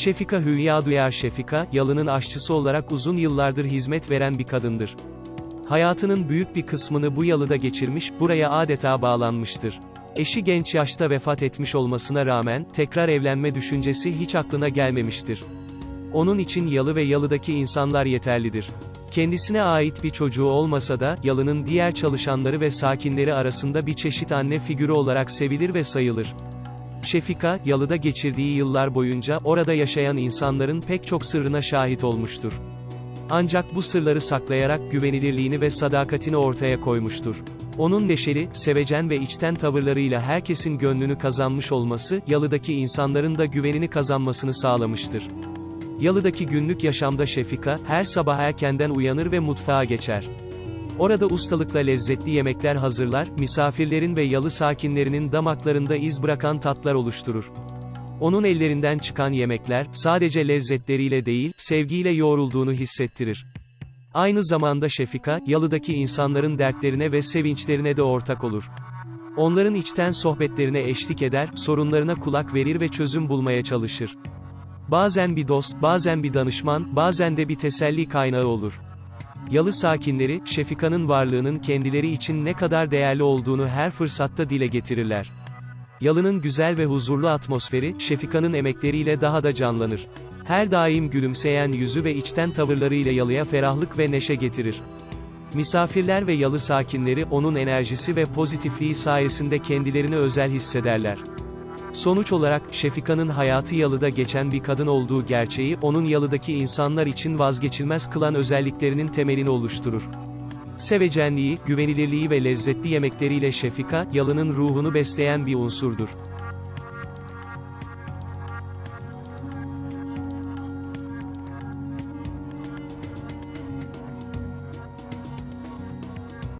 Şefika Hülya Duyar Şefika, Yalı'nın aşçısı olarak uzun yıllardır hizmet veren bir kadındır. Hayatının büyük bir kısmını bu yalıda geçirmiş, buraya adeta bağlanmıştır. Eşi genç yaşta vefat etmiş olmasına rağmen, tekrar evlenme düşüncesi hiç aklına gelmemiştir. Onun için yalı ve yalıdaki insanlar yeterlidir. Kendisine ait bir çocuğu olmasa da, yalının diğer çalışanları ve sakinleri arasında bir çeşit anne figürü olarak sevilir ve sayılır. Şefika, yalıda geçirdiği yıllar boyunca, orada yaşayan insanların pek çok sırrına şahit olmuştur. Ancak bu sırları saklayarak güvenilirliğini ve sadakatini ortaya koymuştur. Onun neşeli, sevecen ve içten tavırlarıyla herkesin gönlünü kazanmış olması, yalıdaki insanların da güvenini kazanmasını sağlamıştır. Yalıdaki günlük yaşamda Şefika, her sabah erkenden uyanır ve mutfağa geçer. Orada ustalıkla lezzetli yemekler hazırlar, misafirlerin ve yalı sakinlerinin damaklarında iz bırakan tatlar oluşturur. Onun ellerinden çıkan yemekler, sadece lezzetleriyle değil, sevgiyle yoğrulduğunu hissettirir. Aynı zamanda Şefika, yalıdaki insanların dertlerine ve sevinçlerine de ortak olur. Onların içten sohbetlerine eşlik eder, sorunlarına kulak verir ve çözüm bulmaya çalışır. Bazen bir dost, bazen bir danışman, bazen de bir teselli kaynağı olur. Yalı sakinleri, Şefika'nın varlığının kendileri için ne kadar değerli olduğunu her fırsatta dile getirirler. Yalı'nın güzel ve huzurlu atmosferi, Şefika'nın emekleriyle daha da canlanır. Her daim gülümseyen yüzü ve içten tavırlarıyla Yalı'ya ferahlık ve neşe getirir. Misafirler ve Yalı sakinleri onun enerjisi ve pozitifliği sayesinde kendilerini özel hissederler. Sonuç olarak, Şefika'nın hayatı Yalı'da geçen bir kadın olduğu gerçeği, onun Yalı'daki insanlar için vazgeçilmez kılan özelliklerinin temelini oluşturur. Sevecenliği, güvenilirliği ve lezzetli yemekleriyle Şefika, Yalı'nın ruhunu besleyen bir unsurdur.